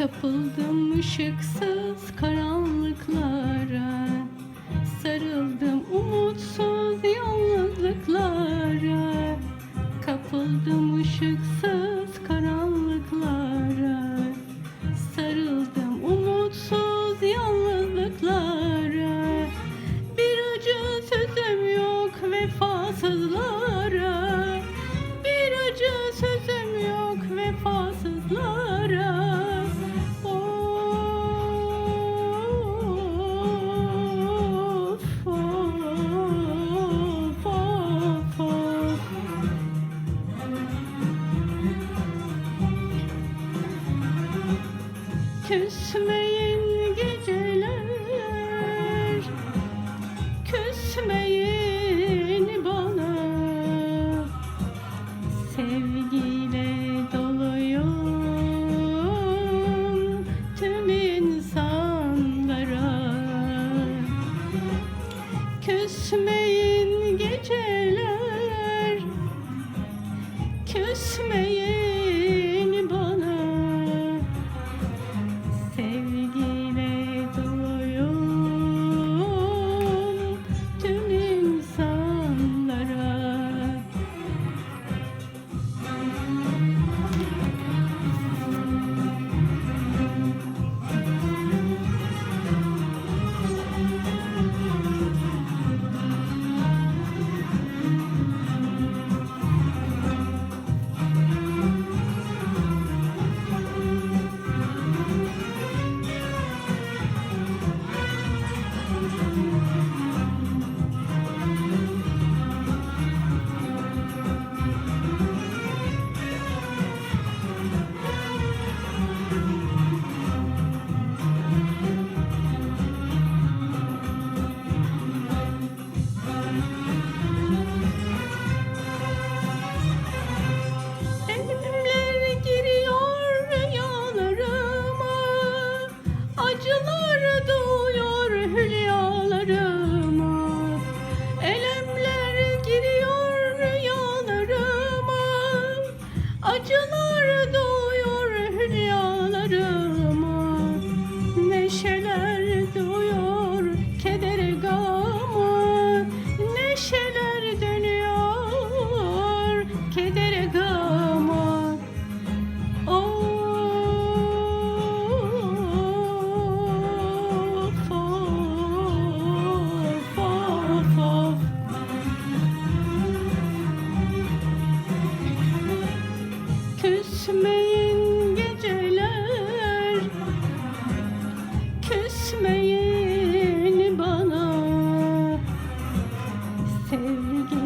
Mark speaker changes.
Speaker 1: Kapıldım ışıksız karanlıklara. Sarıldım umutsuz yalnızlıklara. Kapıldım ışıksız Küsmeyin geceler Küsmeyin bana. Sevgiyle doluyum Tüm insanlara. Küsmeyin geceler Küsmeyin acılar da sevgi